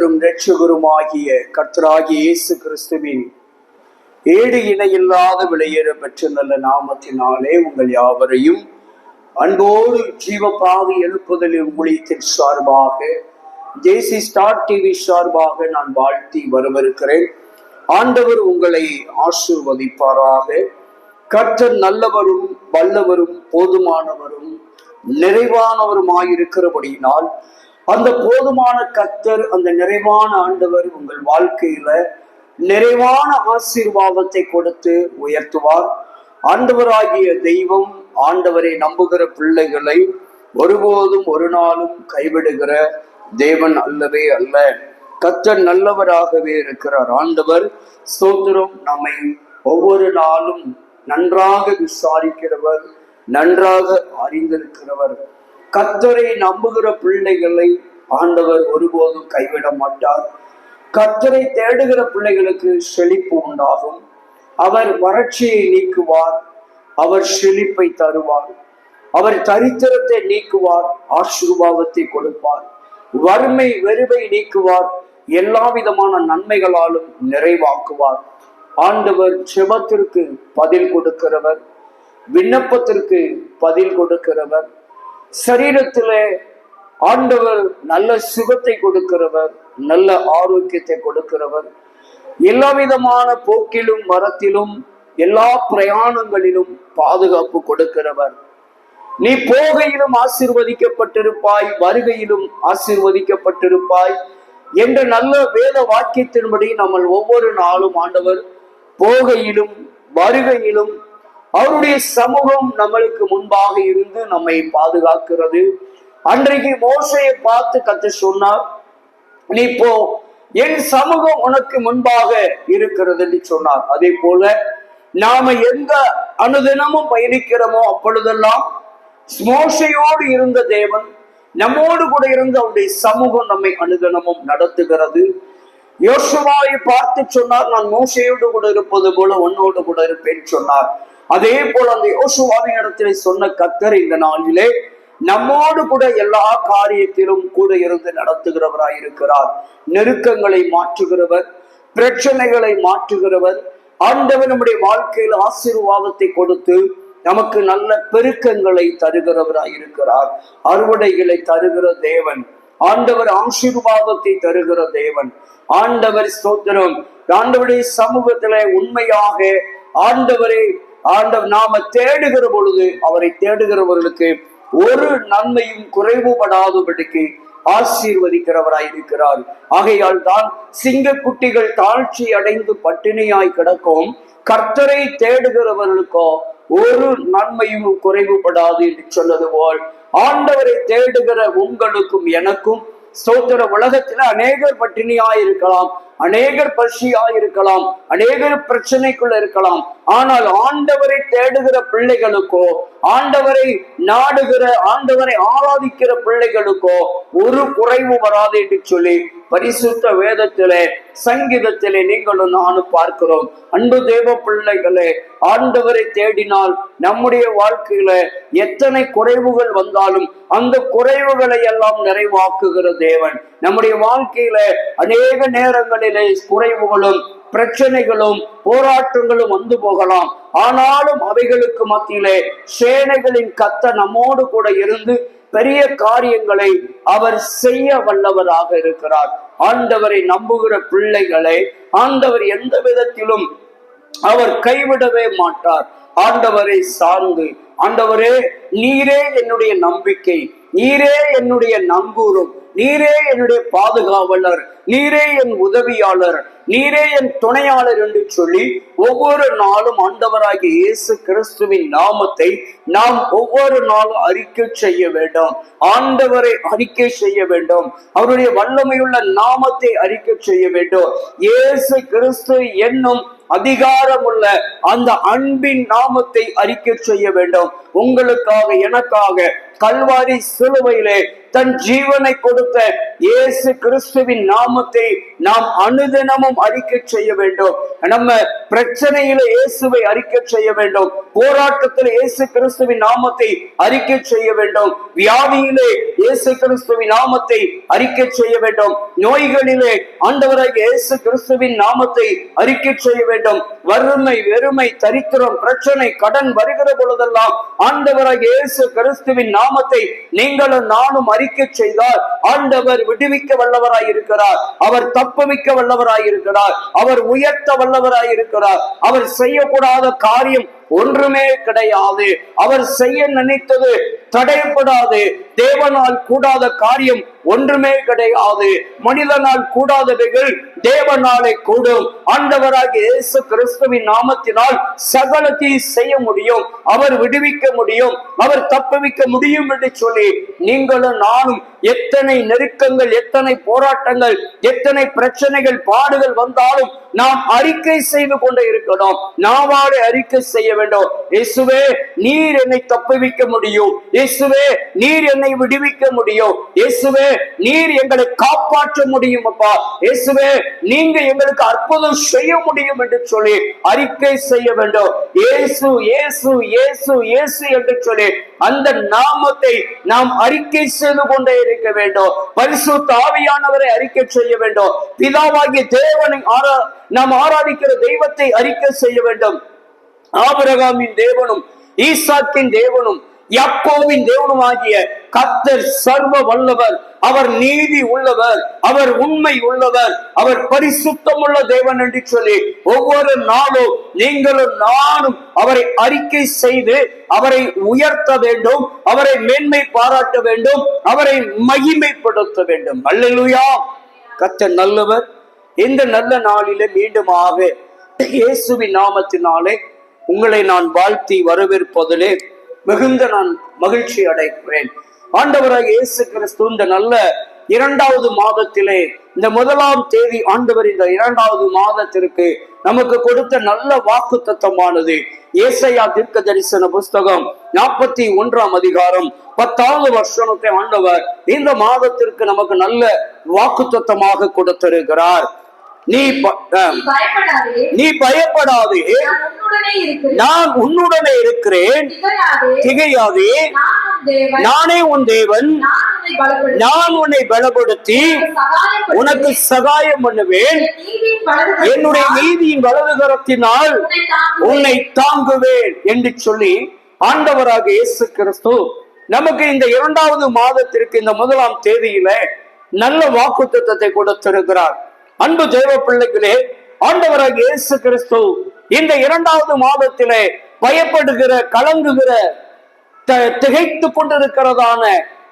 ஆண்டவரும் இரட்சகருமாகிய கர்த்தராகிய இயேசு கிறிஸ்துவின் ஏடு இணையில்லாத விளையேற பெற்ற நல்ல நாமத்தினாலே உங்கள் யாவரையும் அன்போடு ஜீவப்பாக எழுப்புதலின் ஊழியத்தின் சார்பாக ஜேசி ஸ்டார் டிவி சார்பாக நான் வாழ்த்தி வரவிருக்கிறேன். ஆண்டவர் உங்களை ஆசிர்வதிப்பாராக. கர்த்தர் நல்லவரும் வல்லவரும் போதுமானவரும் நிறைவானவருமாயிருக்கிறபடியினால் அந்த போதுமான கத்தர் அந்த நிறைவான ஆண்டவர் உங்கள் வாழ்க்கையில நிறைவான ஆசீர்வாதத்தை கொடுத்து உயர்த்துவார். ஆண்டவராகிய தெய்வம் ஆண்டவரை நம்புகிற பிள்ளைகளை ஒருபோதும் ஒரு நாளும் கைவிடுகிற தேவன் அல்லவே அல்ல. கத்தர் நல்லவராகவே இருக்கிறார். ஆண்டவர் சோதரம் நம்மை ஒவ்வொரு நாளும் நன்றாக விசாரிக்கிறவர் நன்றாக அறிந்திருக்கிறவர். கத்தரை நம்புகிற பிள்ளைகளை ஆண்டவர் ஒருபோதும் கைவிட மாட்டார். கத்தரை தேடுகிற பிள்ளைகளுக்கு செழிப்பு உண்டாகும். அவர் வறட்சியை நீக்குவார் அவர் செழிப்பை தருவார். அவர் தரித்திரத்தை நீக்குவார் ஆசீர்வாதத்தை கொடுப்பார். வறுமை வெறுமை நீக்குவார் எல்லா விதமான நன்மைகளாலும் நிறைவாக்குவார். ஆண்டவர் செபத்திற்கு பதில் கொடுக்கிறவர் விண்ணப்பத்திற்கு பதில் கொடுக்கிறவர் சரீரத்திலே ஆண்டவர் நல்ல சுகத்தை கொடுக்கிறவர் நல்ல ஆரோக்கியத்தை கொடுக்கிறவர். எல்லா விதமான போக்கிலும் மரத்திலும் எல்லா பிரயாணங்களிலும் பாதுகாப்பு கொடுக்கிறவர். நீ போகையிலும் ஆசிர்வதிக்கப்பட்டிருப்பாய் வருகையிலும் ஆசிர்வதிக்கப்பட்டிருப்பாய் என்ற நல்ல வேத வாக்கியத்தின்படி நம்ம ஒவ்வொரு நாளும் ஆண்டவர் போகையிலும் வருகையிலும் அவருடைய சமூகம் நம்மளுக்கு முன்பாக இருந்து நம்மை பாதுகாக்கிறது. அன்றைக்கு மோசையை பார்த்து கத்து சொன்னார் நீ போ என் சமூகம் உனக்கு முன்பாக இருக்கிறது என்று சொன்னார். அதே போல நாம எந்த அனுதினமும் பயணிக்கிறோமோ அப்பொழுதெல்லாம் மோசையோடு இருந்த தேவன் நம்மோடு கூட இருந்த அவருடைய சமூகம் நம்மை அனுதினமும் நடத்துகிறது. யோசுவாவை பார்த்து சொன்னார் நான் மோசையோடு கூட இருப்பது போல உன்னோடு கூட இருப்பேன் சொன்னார். அதே போல அந்த யோசுவாவின் இடத்திலே சொன்ன கத்தர் இந்த நாளிலே நம்மோடு கூட எல்லா காரியத்திலும் கூட இருந்து நடத்துகிறவராய் இருக்கிறார். நெருக்கங்களை மாற்றுகிறவர் பிரச்சனைகளை மாற்றுகிறவர் ஆண்டவர் நம்முடைய வாழ்க்கையில் ஆசீர்வாதத்தை கொடுத்து நமக்கு நல்ல பெருக்கங்களை தருகிறவராய் இருக்கிறார். அறுவடைகளை தருகிற தேவன் ஆண்டவர் ஆசீர்வாதத்தை தருகிற தேவன். ஆண்டவர் ஸ்தோத்திரம். ஆண்டவருடைய சமூகத்திலே உண்மையாக ஆண்டவரை ஆண்டவர் நாம தேடுகிற பொழுது அவரை தேடுகிறவர்களுக்கு ஒரு நன்மையும் குறைவுபடாதபடிக்கு ஆசீர்வதிக்கிறவராய் இருக்கிறார். ஆகையால் தான் சிங்கக்குட்டிகள் தாழ்ச்சி அடைந்து பட்டினியாய் கிடக்கும். கர்த்தரை தேடுகிறவர்களுக்கோ ஒரு நன்மையும் குறைவுபடாது என்று சொன்னது போல் ஆண்டவரை தேடுகிற உங்களுக்கும் எனக்கும் சோத்திர உலகத்துல அநேகர் பட்டினியாய் இருக்கலாம். அநேகர் பசியா இருக்கலாம் அநேகர் பிரச்சனைக்குள்ள இருக்கலாம். ஆனால் ஆண்டவரை தேடுகிற பிள்ளைகளுக்கோ ஆண்டவரை நாடுகிற ஆண்டவரை ஆராதிக்கிற பிள்ளைகளுக்கோ ஒரு குறைவு வராது என்று சொல்லி பரிசுத்த வேதத்திலே சங்கீதத்திலே நீங்களும் நானும் பார்க்கிறோம். அன்பு தேவ பிள்ளைகளே ஆண்டவரை தேடினால் நம்முடைய வாழ்க்கையில எத்தனை குறைவுகள் வந்தாலும் அந்த குறைவுகளை எல்லாம் நிறைவாக்குகிற தேவன். நம்முடைய வாழ்க்கையில அநேக நேரங்களில் குறைவுகளும் பிரச்சனைகளும் போராட்டங்களும் வந்து போகலாம். ஆனாலும் அவைகளுக்கு மத்தியிலே சேனைகளின் கத்த நம்மோடு கூட இருந்து பெரிய காரியங்களை அவர் செய்ய வல்லவராக இருக்கிறார். ஆண்டவரை நம்புகிற பிள்ளைகளை ஆண்டவர் எந்த விதத்திலும் அவர் கைவிடவே மாட்டார். ஆண்டவரை சார்ந்து ஆண்டவரே நீரே என்னுடைய நம்பிக்கை நீரே என்னுடைய நம்பூரும் நீரே என்னுடைய பாதுகாவலர் நீரே என் உதவியாளர் நீரே என் துணையாளர் என்று சொல்லி ஒவ்வொரு நாளும் ஆண்டவராகிய இயேசு கிறிஸ்துவின் நாமத்தை நாம் ஒவ்வொரு நாளும் அறிக்கை செய்ய வேண்டும். ஆண்டவரை அறிக்கை செய்ய வேண்டும். அவருடைய வல்லமையுள்ள நாமத்தை அறிக்கை செய்ய வேண்டும். இயேசு கிறிஸ்து என்னும் அதிகாரமுள்ள அந்த அன்பின் நாமத்தை அறிக்கை செய்ய வேண்டும். உங்களுக்காக எனக்காக கல்வாரி சிலுவையிலே தன் ஜீவனை கொடுத்த இயேசு கிறிஸ்துவின் நாமத்தை நாம் அனுதினமும் அறிக்கை செய்ய வேண்டும். நம்ம பிரச்சனையில இயேசுவை அறிக்கை செய்ய வேண்டும். போராட்டத்தில் இயேசு கிறிஸ்துவின் நாமத்தை அறிக்கை செய்ய வேண்டும். வியாதியிலே இயேசு கிறிஸ்துவின் நாமத்தை அறிக்கை செய்ய வேண்டும். நோய்களிலே ஆண்டவராக இயேசு கிறிஸ்துவின் நாமத்தை அறிக்கை செய்ய வேண்டும். வறுமை வெறுமை தரித்திரம் பிரச்சனை கடன் வருகிற பொழுதெல்லாம் ஆண்டவராக இயேசு கிறிஸ்துவின் நாமத்தை நீங்களும் நானும் அறிக்கை செய்தால் ஆண்டவர் விடுவிக்க வல்லவராய் இருக்கிறார் அவர் தப்புவிக்க வல்லவராய் இருக்கிறார் அவர் உயர்த்த வல்லவராய் இருக்கிறார் அவர் செய்யக்கூடாத காரியம் ஒன்றுமே கிடையாது. அவர் செய்ய நினைத்தது தடைப்படாது. தேவனால் கூடாத காரியம் ஒன்றுமே கிடையாது. மனிதனால் கூடாதவைகள் தேவனாலே கூடும். ஆண்டவராக இயேசு கிறிஸ்துவின் நாமத்தினால் சகலத்தையும் செய்ய முடியும். அவர் விடுவிக்க முடியும். அவர் தப்புவிக்க முடியும் என்று சொல்லி நீங்களும் நானும் எத்தனை நெருக்கங்கள் எத்தனை போராட்டங்கள் எத்தனை பிரச்சனைகள் பாடுகள் வந்தாலும் நாம் அறிக்கை செய்து கொண்டே இருக்கணும். நாவாடு அறிக்கை செய்ய வேண்டும். இயேசுவே நீர் என்னை தப்புவிக்க முடியும். இயேசுவே நீர் என்னை விடுவிக்க முடியும். இயேசுவே நீர் எங்களை காப்பாற்ற முடியும் அப்பா. இயேசுவே நீங்க எங்களுக்கு அற்புதம் செய்ய முடியும் என்று சொல்லி அறிக்கை செய்ய வேண்டும். இயேசு இயேசு இயேசு இயேசு என்று சொல்லி அந்த நாமத்தை நாம் அறிக்கை செய்து கொண்டே இருக்க வேண்டும். பரிசு தாவியானவரை அறிக்கை செய்ய வேண்டும். பிதாவாகிய தேவனை ஆரா நாம் ஆராதிக்கிற தெய்வத்தை அறிக்கை செய்ய வேண்டும். ஆபரகாமின் தேவனும் ஈசாக்கின் தேவனும் எப்போவின் தேவனும் ஆகிய கத்தர் சர்வ வல்லவர் அவர் நீதி உள்ளவர் அவர் உண்மை உள்ளவர் அவர் பரிசுத்தம் உள்ள தேவன் என்று சொல்லி ஒவ்வொரு நாளும் நீங்களும் நானும் அவரை அறிக்கை செய்து அவரை உயர்த்த வேண்டும் அவரை மேன்மை பாராட்ட வேண்டும் அவரை மகிமைப்படுத்த வேண்டும். அல்லலுயா. கத்தர் நல்லவர். இந்த நல்ல நாளிலே மீண்டுமாக இயேசுவின் நாமத்தினாலே உங்களை நான் வாழ்த்தி வரவேற்பதிலே மிகுந்த நான் மகிழ்ச்சி அடைகிறேன். ஆண்டவராக இயேசு கிறிஸ்து இந்த நல்ல இரண்டாவது மாதத்திலே இந்த முதலாம் தேதி ஆண்டவர் இந்த இரண்டாவது மாதத்திற்கு நமக்கு கொடுத்த நல்ல வாக்கு தத்தமானது ஏசையா தீர்க்க தரிசன புஸ்தகம் நாற்பத்தி ஒன்றாம் அதிகாரம் பத்தாவது வருஷத்தை ஆண்டவர் இந்த மாதத்திற்கு நமக்கு நல்ல வாக்கு தத்தமாக கொடுத்திருக்கிறார். நீ நீ பயப்படாதே. நான் உன்னுடனே இருக்கிறேன். திகையாதே. நான் உன் தேவன். நானே உன்னை பலப்படுத்தி. உனக்கு சகாயம் பண்ணுவேன். என்னுடைய நீதியின் வலது கரத்தினால் உன்னை தாங்குவேன் என்று சொல்லி ஆண்டவராக இயேசு கிறிஸ்து நமக்கு இந்த இரண்டாவது மாதத்திற்கு இந்த முதலாம் தேதியில நல்ல வாக்குத்தத்தத்தை கொடுத்திருக்கிறார். அன்பு தேவ பிள்ளைகளே ஆண்டவராக இயேசு கிறிஸ்து இந்த இரண்டாவது மாதத்திலே பயப்படுகிற கலங்குகிற த- திகைத்துக் கொண்டிருக்கிறதான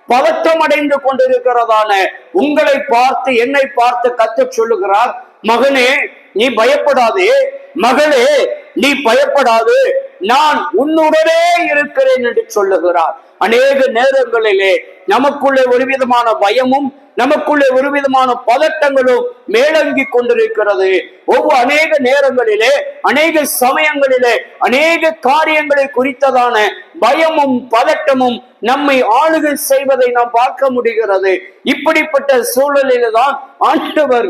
பதற்றம் அடைந்து கொண்டிருக்கிறதான உங்களை பார்த்து என்னை பார்த்து கத்து சொல்லுகிறார் மகனே நீ பயப்படாதே மகளே நீ பயப்படாது நான் உன்னுடனே இருக்கிறேன் என்று சொல்லுகிறார். அநேக நேரங்களிலே நமக்குள்ளே ஒரு விதமான பயமும் நமக்குள்ளே ஒரு விதமான பதட்டங்களும் மேலங்கி கொண்டிருக்கிறது. ஒவ்வொரு அநேக நேரங்களிலே அநேக சமயங்களிலே அநேக காரியங்களை குறித்ததான பயமும் பதட்டமும் நம்மை ஆளுகை செய்வதை நாம் பார்க்க முடிகிறது. இப்படிப்பட்ட சூழலில் தான் ஆண்டவர்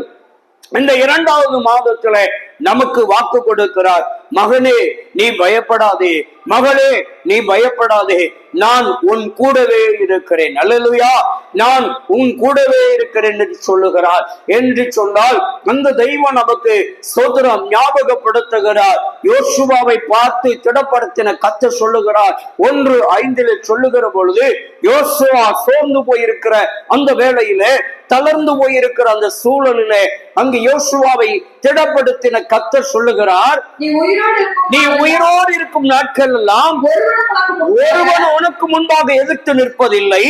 இந்த இரண்டாவது மாதத்துல நமக்கு வாக்கு கொடுக்கிறார். மகனே நீ பயப்படாதே. மகளே நீ பயப்படாதே. நான் உன் கூடவே இருக்கிறேன். நல்லலுயா நான் உன் கூடவே இருக்கிறேன் என்று சொல்லுகிறார். என்று சொன்னால் அந்த தெய்வம் நமக்கு சோதரம் ஞாபகப்படுத்துகிறார். யோசுவாவை பார்த்து திடப்படுத்தின கத்த சொல்லுகிறார். ஒன்று ஐந்தில் சொல்லுகிற பொழுது யோசுவா சோர்ந்து போயிருக்கிற அந்த வேளையிலே தளர்ந்து போயிருக்கிற அந்த சூழலிலே அங்கு யோசுவாவை திடப்படுத்தின கத்தர் சொல்லுகிறார் நீ உயிரோடு இருக்கும் நாட்கள் எல்லாம் ஒருவன் உனக்கு முன்பாக எதிர்த்து நிற்பதில்லை.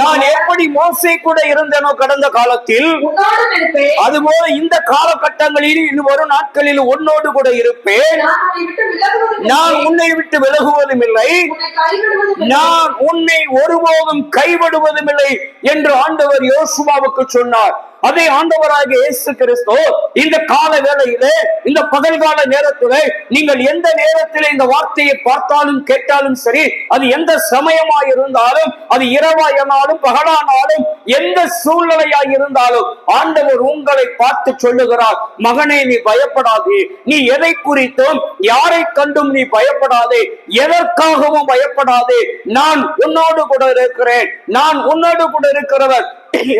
நான் எப்படி மோசை கூட இருந்தேனோ கடந்த காலத்தில் அதுபோல இந்த காலகட்டங்களில் இனி வரும் நாட்களில் உன்னோடு கூட இருப்பேன். நான் உன்னை விட்டு விலகுவதும் இல்லை. நான் உன்னை ஒருபோதும் கைவிடுவதும் இல்லை என்று ஆண்டவர் யோசுவாவுக்கு சொன்னார். அதே ஆண்டவராக இயேசு கிறிஸ்து இந்த கால வேளையிலே இந்த பகல்கால நேரத்திலே நீங்கள் எந்த நேரத்திலே இந்த வார்த்தையை பார்த்தாலும் கேட்டாலும் சரி அது எந்த சமயமாய் இருந்தாலும் அது இரவாயினாலும் பகலானாலும் எந்த சூழ்நிலையாய் இருந்தாலும் ஆண்டவர் உங்களை பார்த்து சொல்லுகிறார் மகனே நீ பயப்படாதே. நீ எதை குறித்தும் யாரை கண்டும் நீ பயப்படாதே. எதற்காகவும் பயப்படாதே. நான் உன்னோடு கூட இருக்கிறேன். நான் உன்னோடு கூட இருக்கிறவர்.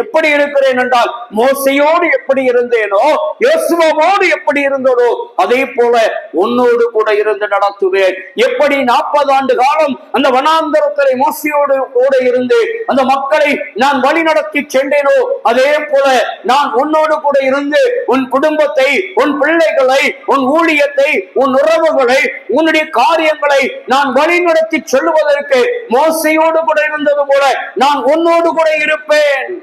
எப்படி இருக்கிறேன் என்றால் மோசையோடு எப்படி இருந்தேனோ யோசுவோடு எப்படி இருந்ததோ அதே போல உன்னோடு கூட இருந்து நடத்துவேன். எப்படி நாற்பது ஆண்டு காலம் அந்த வனாந்தரத்திலே மோசையோடு கூட இருந்து அந்த மக்களை நான் வழி நடத்தி சென்றேனோ அதே போல நான் உன்னோடு கூட இருந்து உன் குடும்பத்தை உன் பிள்ளைகளை உன் ஊழியத்தை உன் உறவுகளை உன்னுடைய காரியங்களை நான் வழி நடத்தி சொல்லுவதற்கு மோசையோடு கூட இருந்தது போல நான் உன்னோடு கூட இருப்பேன்.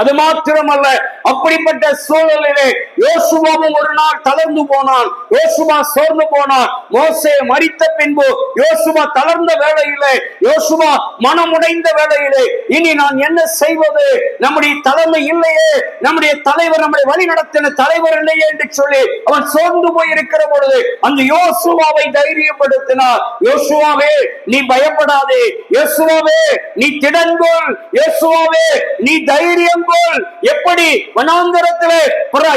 அது மாத்திரமல்ல அப்படிப்பட்ட சூழலிலே யோசுவாவும் ஒரு நாள் தளர்ந்து போனான். யோசுவா சோர்ந்து போனான். மோசே மறித்த பின்பு யோசுவா தளர்ந்த வேளையிலே யோசுவா மனமுடைந்த வேளையிலே இனி நான் என்ன செய்வது? நம்முடைய தலைமை இல்லையே நம்முடைய தலைவர் நம்முடைய வழி நடத்தின தலைவர் இல்லையே என்று சொல்லி அவன் சோர்ந்து போய் இருக்கிற பொழுது அந்த யோசுவாவை தைரியப்படுத்தினார். யோசுவாவே நீ பயப்படாதே. யோசுவாவே நீ திடன்கொள் யோசுவாவே நீ தைரியம் போல் எப்படி? வனாந்தரத்திலே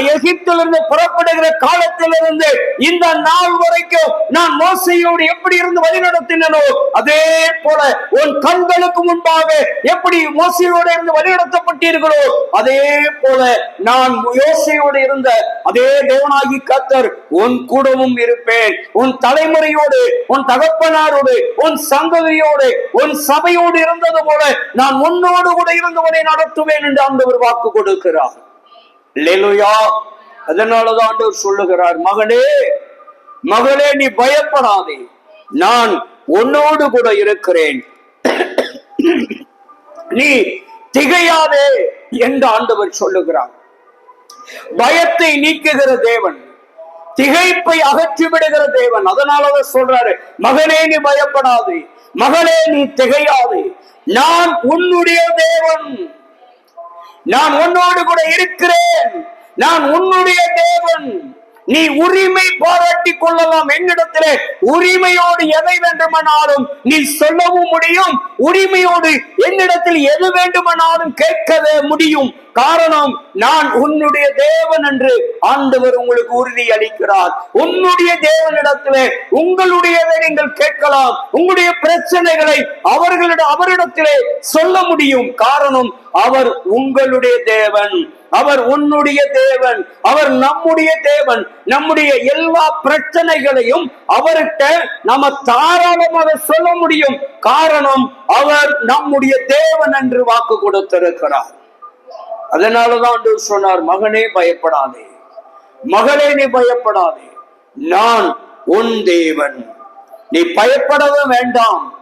எகிப்திலிருந்து புறப்படுகிற காலத்திலிருந்து இந்த நாள் வரைக்கும் நான் மோசையோடு எப்படி இருந்து வழிநடத்தினோ அதே போல உன் கண்களுக்கு முன்பாக எப்படி மோசையோடு இருந்து வழிநடத்தப்பட்டீர்களோ அதே போல நான் யோசையோடு இருந்த அதே தேவனாகி கத்தர் உன் கூடவும் இருப்பேன். உன் தலைமுறையோடு உன் தகப்பனாரோடு உன் சந்ததியோடு உன் சபையோடு இருந்தது போல நான் உன்னோடு கூட இருந்து நடத்துவேன் என்று ஆண்டவர் வாக்கு கொடுக்கிறார். லெலுயா அதனாலதான் ஆண்டவர் சொல்லுகிறார் மகனே மகளே நீ பயப்படாதே. நான் உன்னோடு கூட இருக்கிறேன். நீ திகையாதே. என்று ஆண்டவர் சொல்லுகிறார். பயத்தை நீக்குகிற தேவன் திகைப்பை அகற்றி விடுகிற தேவன் அதனாலதான் சொல்றாரு மகனே நீ பயப்படாதே மகளே நீ திகையாதே. நான் உன்னுடைய தேவன். நான் உன்னோடு கூட இருக்கிறேன். நான் உன்னுடைய தேவன். நீ உரிமை பாராட்டி கொள்ளலாம் என்னிடத்திலே. உரிமையோடு எதை வேண்டுமானாலும் நீ சொல்லவும் முடியும். உரிமையோடு என்னிடத்தில் எது வேண்டுமானாலும் கேட்கவே முடியும். காரணம் நான் உன்னுடைய தேவன் என்று ஆண்டவர் உங்களுக்கு உறுதி அளிக்கிறார். உன்னுடைய தேவனிடத்திலே உங்களுடையதை நீங்கள் கேட்கலாம். உங்களுடைய பிரச்சனைகளை அவர்களிடம் அவரிடத்திலே சொல்ல முடியும். காரணம் அவர் உங்களுடைய தேவன். அவர் உன்னுடைய தேவன். அவர் நம்முடைய தேவன். நம்முடைய எல்லா பிரச்சனைகளையும் அவர்கிட்ட நம்ம தாராளமாக சொல்ல முடியும். காரணம் அவர் நம்முடைய தேவன் என்று வாக்கு கொடுத்திருக்கிறார். அதனாலதான் ஆண்டவர் சொன்னார் மகனே பயப்படாதே. மகளே நீ பயப்படாதே. நான் உன் தேவன். நீ பயப்படவும் வேண்டாம்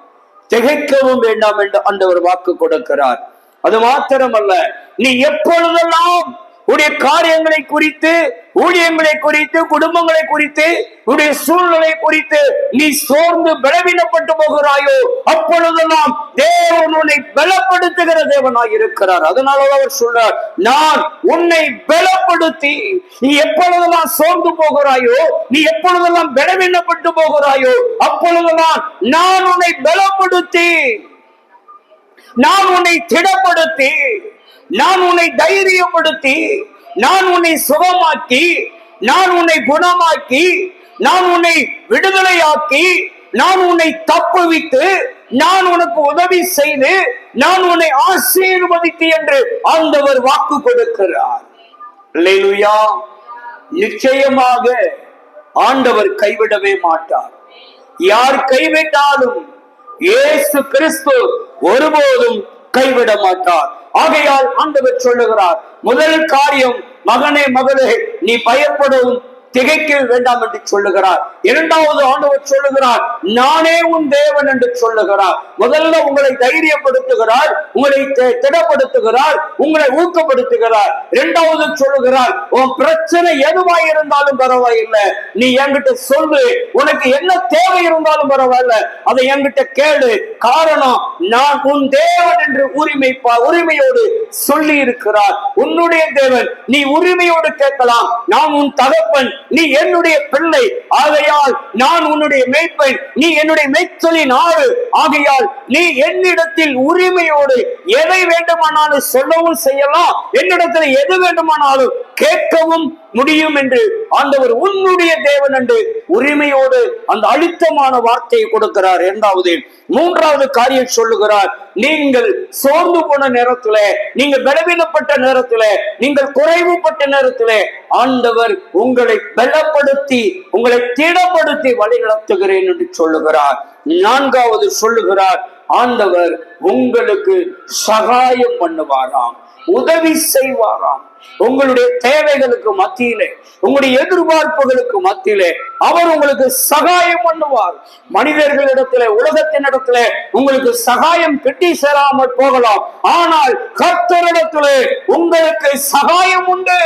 திகைக்கவும் வேண்டாம் என்று ஆண்டவர் வாக்கு கொடுக்கிறார். அது மாத்திரமல்ல நீ எப்பொழுதெல்லாம் உடைய காரியங்களை குறித்து ஊழியங்களை குறித்து குடும்பங்களை குறித்து உடைய சூழ்நிலை குறித்து நீ சோர்ந்து பலவீனப்பட்டு போகிறாயோ அப்பொழுதெல்லாம் தேவன் உன்னை பலப்படுத்துகிற தேவனாய் இருக்கிறார். அதனால அவர் சொல்றார் நான் உன்னை பலப்படுத்தி நீ எப்பொழுதெல்லாம் சோர்ந்து போகிறாயோ நீ எப்பொழுதெல்லாம் பலவீனப்பட்டு போகிறாயோ அப்பொழுதெல்லாம் நான் உன்னை பலப்படுத்தி நான் உன்னை திடப்படுத்தி நான் உன்னை தைரியப்படுத்தி நான் உன்னை சுகமாக்கி நான் உன்னை குணமாக்கி நான் உன்னை விடுதலையாக்கி நான் உன்னை தப்புவித்து நான் உனக்கு உதவி செய்து நான் உன்னை ஆசீர்வதித்து என்று ஆண்டவர் வாக்கு கொடுக்கிறார். நிச்சயமாக ஆண்டவர் கைவிடவே மாட்டார். யார் கைவிட்டாலும் இயேசு கிறிஸ்து ஒருபோதும் கைவிட மாட்டார். ஆகையால் ஆண்டவர் சொல்லுகிறார் முதல் காரியம் மகனே மகளே நீ பயப்படவும் திகைக்க வேண்டாம் என்று சொல்லுகிறார். இரண்டாவது ஆண்டவர் சொல்லுகிறார் நானே உன் தேவன் என்று சொல்லுகிறார். முதல்ல உங்களை தைரியப்படுத்துகிறார் உங்களை திடப்படுத்துகிறார் உங்களை ஊக்கப்படுத்துகிறார். இரண்டாவது சொல்லுகிறார் உன் பிரச்சனை எதுவாய் இருந்தாலும் பரவாயில்லை. நீ என்கிட்ட சொல்லு. உனக்கு என்ன தேவை இருந்தாலும் பரவாயில்ல. அதை என்கிட்ட கேளு. காரணம் நான் உன் தேவன் என்று உரிமை உரிமையோடு சொல்லி இருக்கிறார் உன்னுடைய தேவன் நீ உரிமையோடு கேட்கலாம். நான் உன் தகப்பன். நீ என்னுடைய பிள்ளை. ஆகையால் நான் உன்னுடைய மேய்ப்பன். நீ என்னுடைய மேய்ச்சலின் ஆறு. ஆகையால் நீ என்னிடத்தில் உரிமையோடு எதை வேண்டுமானாலும் சொல்லவும் செய்யலாம். என்னிடத்தில் எது வேண்டுமானாலும் கேட்கவும் முடியும் என்று ஆண்டவர் உன்னுடைய தேவன் என்று உரிமையோடு அந்த அழுத்தமான வார்த்தையை கொடுக்கிறார். இரண்டாவது மூன்றாவது காரியம் சொல்லுகிறார். நீங்கள் சோர்ந்து போன நேரத்துல நீங்கள் பலவீனப்பட்ட நேரத்துல நீங்கள் குறைவுபட்ட நேரத்துல ஆண்டவர் உங்களை பலப்படுத்தி உங்களை திடப்படுத்தி வழிநடத்துகிறேன் என்று சொல்லுகிறார். நான்காவது சொல்லுகிறார். ஆண்டவர் உங்களுக்கு சகாயம் பண்ணுவாராம் உதவி செய்வாராம். உங்களுடைய தேவைகளுக்கு மத்தியிலே உங்களுடைய எதிர்பார்ப்புகளுக்கு மத்தியிலே அவர் உங்களுக்கு சகாயம் பண்ணுவார். மனிதர்களிடத்துல உலகத்தினிடத்துல உங்களுக்கு சகாயம் கிட்டி சேராமல் போகலாம். ஆனால் கர்த்தரிடத்துல உங்களுக்கு சகாயம் உண்டு.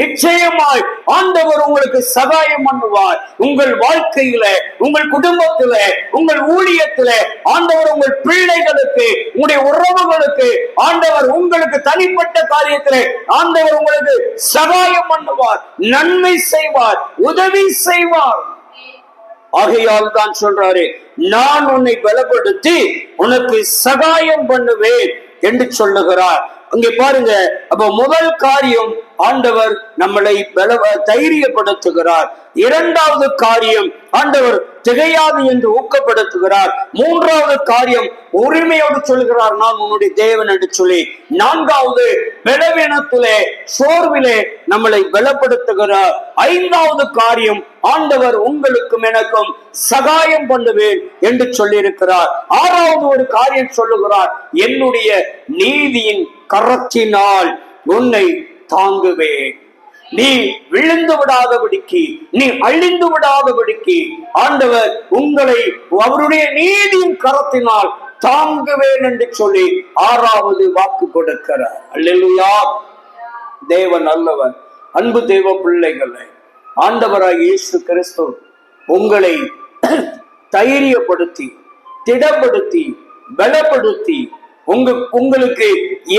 நிச்சயமாய் ஆண்டவர் உங்களுக்கு சகாயம் பண்ணுவார். உங்கள் வாழ்க்கையில உங்கள் குடும்பத்துல உங்கள் ஊழியத்துல ஆண்டவர் உங்கள் பிள்ளைகளுக்கு உங்களுடைய உறவுகளுக்கு ஆண்டவர் உங்களுக்கு தனிப்பட்ட காரியத்துல ஆண்டவர் உங்களுக்கு சகாயம் பண்ணுவார் நன்மை செய்வார் உதவி செய்வார். ஆகையால் தான் சொல்றாரு நான் உன்னை பலப்படுத்தி உனக்கு சகாயம் பண்ணுவேன் என்று சொல்லுகிறார். அங்கே பாருங்க அப்ப முதல் காரியம் ஆண்டவர் நம்மளை பல தைரியப்படுத்துகிறார். இரண்டாவது காரியம் ஆண்டவர் திகையாது என்று ஊக்கப்படுத்துகிறார். மூன்றாவது காரியம் உரிமையோடு சொல்கிறார் நான் உன்னுடைய தேவன் என்று சொல்லி. நான்காவது பலவீனத்திலே சோர்விலே நம்மளை பலப்படுத்துகிறார் ஐந்தாவது காரியம் ஆண்டவர் உங்களுக்கும் எனக்கும் சகாயம் பண்ணுவேன் என்று சொல்லியிருக்கிறார். ஆறாவது ஒரு காரியம் சொல்லுகிறார் என்னுடைய நீதியின் கரத்தினால் உன்னை தாங்குவேன் நீ விழுந்து விடாதபடிக்கு நீ அழிந்து விடாதபடிக்கு ஆண்டவர் உங்களை அவருடைய நீதியின் கரத்தினால் தாங்குவேன் என்று சொல்லி ஆறாவது வாக்கு கொடுக்கிறார். அல்லா தேவன் அல்லவன் அன்பு தேவ பிள்ளைகளை ஆண்டவராக இயேசு கிறிஸ்து உங்களை தைரியப்படுத்தி திடப்படுத்தி பலப்படுத்தி உங்க உங்களுக்கு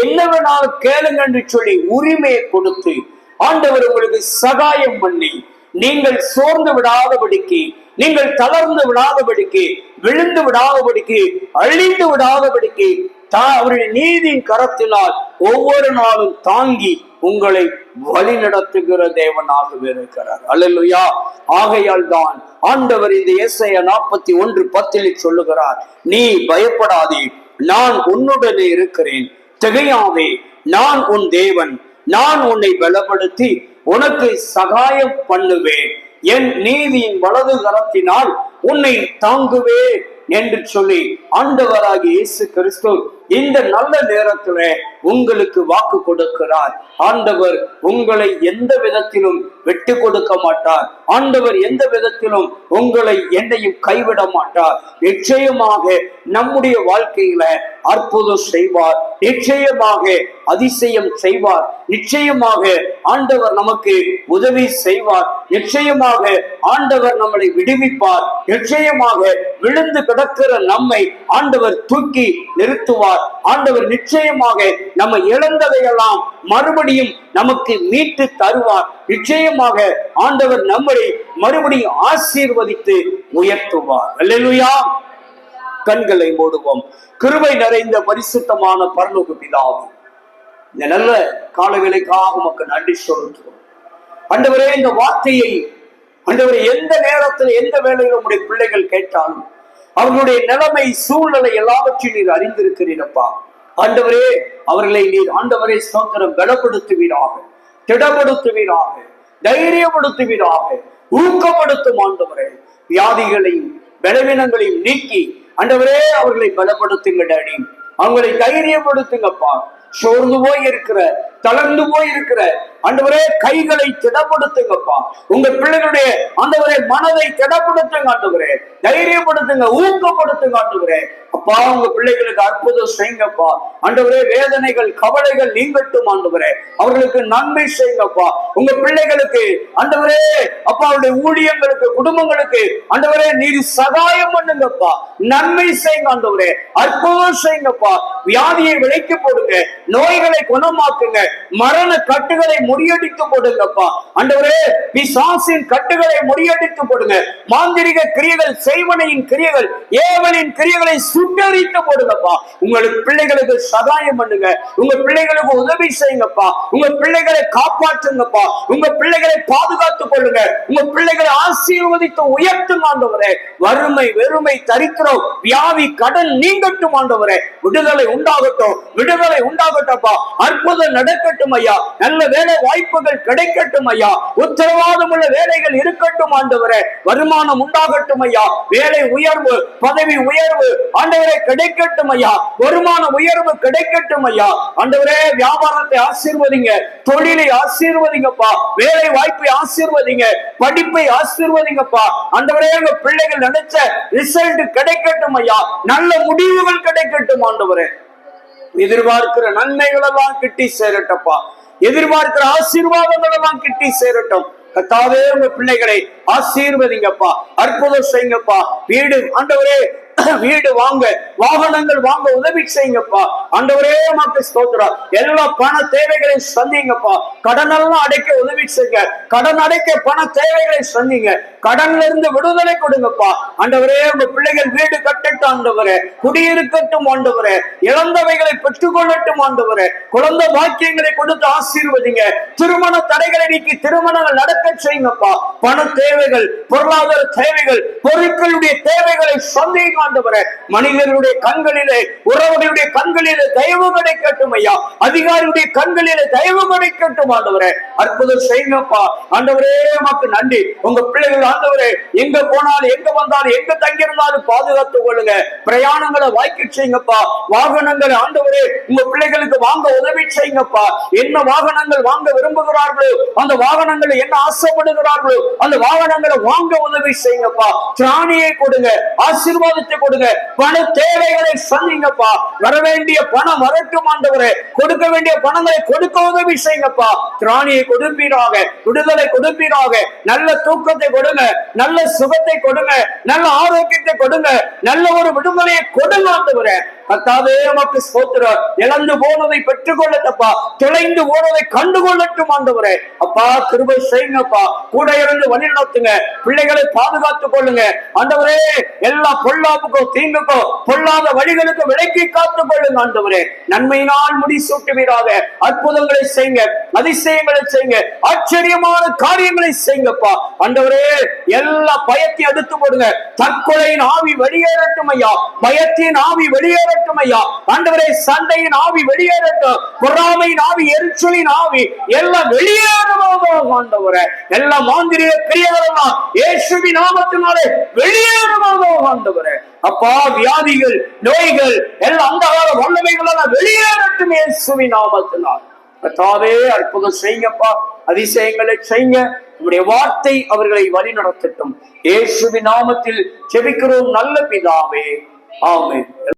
என்ன வேணாலும் கேளுங்க என்று சொல்லி உரிமையை கொடுத்து ஆண்டவர் உங்களுக்கு சகாயம் பண்ணி நீங்கள் சோர்ந்து விடாதபடிக்கு நீங்கள் தளர்ந்து விடாதபடிக்கு விழுந்து விடாதபடிக்கு அழிந்து விடாதபடிக்கு அவருடைய நீதியின் கரத்தினால் ஒவ்வொரு நாளும் தாங்கி உங்களை வழி நடத்துகிற தேவனாக இருக்கிறார். அல்லேலூயா. ஆகையால் தான் ஆண்டவர் இந்த இசைய நாற்பத்தி ஒன்று பத்தில் சொல்லுகிறார் நீ பயப்படாதே நான் உன்னுடனே இருக்கிறேன். திகையாதே நான் உன் தேவன். நான் உன்னை பலப்படுத்தி உனக்கு சகாயம் பண்ணுவேன். என் நீதியின் வலது கரத்தினால் உன்னை தாங்குவே என்று சொல்லி ஆண்டவராகிய இயேசு கிறிஸ்து இந்த நல்ல நேரத்துல உங்களுக்கு வாக்கு கொடுக்கிறார். ஆண்டவர் உங்களை எந்த விதத்திலும் விட்டு கொடுக்க மாட்டார். ஆண்டவர் எந்த விதத்திலும் உங்களை என்னையும் கைவிட மாட்டார். நிச்சயமாக நம்முடைய வாழ்க்கையில அற்புதம் செய்வார். நிச்சயமாக அதிசயம் செய்வார். நிச்சயமாக ஆண்டவர் நமக்கு உதவி செய்வார். நிச்சயமாக ஆண்டவர் நம்மளை விடுவிப்பார். நிச்சயமாக விழுந்து கிடக்கிற நம்மை ஆண்டவர் தூக்கி நிறுத்துவார். ஆண்டவர் நிச்சயமாக நம்ம இழந்ததையெல்லாம் மறுபடியும் நமக்கு மீட்டு தருவார். நிச்சயமாக ஆண்டவர் நம்மளை மறுபடியும் ஆசீர்வதித்து உயர்த்துவார். அல்லா கண்களை மூடுவோம். கிருபை நிறைந்த பரிசுத்தமான பரலோக பிதாவும் இந்த நல்ல காலவேளைக்காக உமக்கு நன்றி சொல்லுகிறோம். ஆண்டவரே இந்த வார்த்தையை ஆண்டவரே எந்த நேரத்தில் எந்த வேலையில் உங்களுடைய பிள்ளைகள் கேட்டாலும் அவர்களுடைய நிலைமை சூழ்நிலை எல்லாவற்றையும் நீர் அறிந்திருக்கிறீரப்பா. ஆண்டவரே அவர்களை நீர் ஆண்டவரே ஸ்தோத்திரம் பலப்படுத்துவீராக திடப்படுத்துவீராக தைரியப்படுத்துவீராக ஊக்கப்படுத்தும் ஆண்டவரே. வியாதிகளையும் பலவீனங்களையும் நீக்கி ஆண்டவரே அவர்களை பலப்படுத்துங்க டாடி. அவங்களை தைரியப்படுத்துங்கப்பா. சோர்ந்து போய் இருக்கிற தளர்ந்து போய் இருக்கிற ஆண்டவரே கைகளை திடப்படுத்துங்கப்பா. உங்க பிள்ளைகளுடைய ஆண்டவரே மனதை திடப்படுத்துங்க ஆண்டவரே. தைரியப்படுத்துங்க ஊக்கப்படுத்துங்க ஆண்டவரே. அப்பா உங்க பிள்ளைகளுக்கு அற்புதம் செய்யுங்கப்பா. ஆண்டவரே வேதனைகள் கவலைகள் நீங்கட்டும் ஆண்டவரே. அவர்களுக்கு நன்மை செய்யுங்கப்பா. உங்க பிள்ளைகளுக்கு ஆண்டவரே அப்பா அவருடைய ஊழியங்களுக்கு குடும்பங்களுக்கு ஆண்டவரே நீர் சகாயம் பண்ணுங்கப்பா. நன்மை செய்யுங்க ஆண்டவரே. அற்புதம் செய்யுங்கப்பா. வியாதியை விலைக்கு போடுங்க. நோய்களை குணமாக்குங்க. மரண கட்டுகளை முறியடித்து போடுங்கப்பா ஆண்டவரே பிசாசின் கட்டுகளை முறியடித்து போடுங்க மாந்திரிக கிரியைகள் செய்வனையின் கிரியைகள் ஏவலின் கிரியைகளை சுட்டரித்து போடுங்கப்பா உங்களுக்கு பிள்ளைகளுக்கு சகாயம் பண்ணுங்க. உங்க பிள்ளைகளுக்கு உதவி செய்யுங்கப்பா. உங்க பிள்ளைகளை காப்பாற்றுங்கப்பா. உங்க பிள்ளைகளை பாதுகாத்துக் கொள்ளுங்க. உங்க பிள்ளைகளை ஆசீர்வதித்து உயர்த்துங்க ஆண்டவரே. வறுமை வெறுமை தரித்திரம் வியாதி கடன் நீங்கட்டும் ஆண்டவரே. விடுதலை உண்டாகட்டும். விடுதலை உண்டாகட்டும்ப்பா அற்புதம் நடக்கட்டும் ஐயா. நல்ல வேலை வாய்ப்புகள் கிடைக்கட்டும் ஐயா. உத்தரவாதம் உள்ள வேலைகள் இருக்கட்டும் ஆண்டவரே. வருமானம் உண்டாகட்டும் ஐயா. வேலை உயர்வு பதவி உயர்வு ஆண்டவரே கிடைக்கட்டும் ஐயா. வருமான உயர்வு கிடைக்கட்டும் ஐயா. ஆண்டவரே வியாபாரத்தை ஆசீர்வதிங்க. தொழிலை ஆசீர்வதிங்கப்பா. வேலை வாய்ப்பை ஆசீர்வதிங்க. படிப்பை ஆசீர்வதிங்கப்பா. ஆண்டவரே உங்க பிள்ளைகள் நினைச்ச ரிசல்ட் கிடைக்கட்டும் ஐயா. நல்ல முடிவுகள் கிடைக்கட்டும் ஆண்டவரே. எதிர்பார்க்கிற நன்மைகள் எல்லாம் கிட்டி சேரட்டப்பா. எதிர்பார்க்கிற ஆசீர்வாதங்கள் எல்லாம் கிட்டி சேரட்டும். கத்தாவே உங்க பிள்ளைகளை ஆசீர்வதிங்கப்பா அற்புதம் செய்யுங்கப்பா. வீடு ஆண்டவரே வீடு வாங்க வாகனங்கள் வாங்க உதவி செய்யுங்கப்பா. ஆண்டவரே மாக்கு ஸ்தோத்திரா எல்லா பண தேவைகளையும் சந்திங்கப்பா கடன் எல்லாம் அடைக்க உதவி செய்யுங்க. கடன் அடைக்க பண தேவைகளை சந்திங்க கடன்ல இருந்து விடுதலை கொடுங்கப்பா. ஆண்டவரே உங்க பிள்ளைகள் வீடு கட்டட்டும் ஆண்டவரே. குடியிருக்கட்டும் ஆண்டவரே. இழந்தவைகளை பெற்றுக்கொள்ளட்டும் ஆண்டவரே. குழந்தை பாக்கியங்களை கொடுத்து ஆசீர்வதிங்க. திருமண தடைகளை நீக்கி திருமணங்கள் நடக்க செய்யுங்கப்பா. பண தேவைகள் பொருளாதார தேவைகள் பொருட்களுடைய தேவைகளை சந்திங்க ஆண்டவரே மனிதர்களுடைய கண்களிலே உறவுகளுடைய கண்களிலே தயவு கிடைக்கட்டும் ஐயா. அதிகாரியுடைய கண்களிலே தயவு கிடைக்கட்டும் ஆண்டவரே. அற்புதம் செய்யுங்கப்பா. ஆண்டவரே மக்கள் நன்றி. உங்க பிள்ளைகள் ஆண்டவரே எங்க போனாலும் எங்க வந்தாலும் எங்க தங்கியிருந்தாலும் பாதுகாத்துக் கொள்ளுங்க. பிரயாணங்களை வாய்க்கு செய்யுங்கப்பா. வாகனங்களை ஆண்டவரே உங்க பிள்ளைகளுக்கு வாங்க உதவி செய்யுங்கப்பா. என்ன வாகனங்கள் வாங்க விரும்புகிறார்களோ அந்த வாகனங்களை என்ன ஆசைப்படுகிறார்களோ அந்த வாகனங்களை வாங்க உதவி செய்யுங்கப்பா. திராணியை கொடுங்க. ஆசீர்வாதத்தை கொடுங்க. பண தேவைகளை சந்திங்கப்பா. வர வேண்டிய பணம் வரட்டும் ஆண்டவரே. கொடுக்க வேண்டிய பணங்களை கொடுக்க உதவி செய்யுங்கப்பா திராணியை கொடுப்பீராக விடுதலை கொடுப்பீராக. நல்ல தூக்கத்தை கொடுங்க நல்ல சுகத்தை கொடுங்க நல்ல ஆரோக்கியத்தை கொடுங்க நல்ல ஒரு விடுதலையை கொடுங்க ஆண்டவரே. கத்தாவே நமக்கு ஸ்தோத்திரம். இழந்து போனதை பெற்றுக்கொள்ளட்டப்பா தொலைந்து போனதை கண்டு கொள்ளட்டும் ஆண்டவரே. அப்பா கிருபை செய்யுங்கப்பா. கூட இருந்து வழி நடத்துங்க. பிள்ளைகளை பாதுகாத்துக் கொள்ளுங்க. ஆண்டவரே எல்லா பொல்லாப்புக்கும் தீங்குக்கும் பொல்லாத வழிகளுக்கு விலக்கி காத்துக் கொள்ளுங்க ஆண்டவரே. நன்மையினால் முடி சூட்டுவீராக அற்புதங்களை செய்யுங்க. அதிசயங்களை செய்யுங்க. ஆச்சரியமான காரியங்களை செய்யுங்கப்பா. ஆண்டவரே எல்லா பயத்தையும் எடுத்து போடுங்க தற்கொலையின் ஆவி வெளியேறட்டும் ஐயா. பயத்தின் ஆவி வெளியேறட்டும் ஐயா. ஆண்டவரே சண்டையின் ஆவி வெளியேறட்டும் பொறாமையின் ஆவி எரிச்சலின் ஆவி எல்லாம் வெளியேறுவதாக ஆண்டவரே. எல்லா மாந்திரிய கிரியைகள் இயேசுவி நாமத்தினாலே வெளியேறுவதாக ஆண்டவரே. அப்பா வியாதிகள் நோய்கள் எல்லாம் அந்தகார வல்லமைகள் எல்லாம் வெளியேறட்டும் இயேசுவி நாமத்தினால். கத்தாவே அற்புதம் செய்யுங்கப்பா. அதிசயங்களை செய்யுங்க. உங்களுடைய வார்த்தை அவர்களை வழி நடத்தட்டும் இயேசுவின் நாமத்தில் செபிக்கிறோம் நல்ல பிதாவே. ஆமே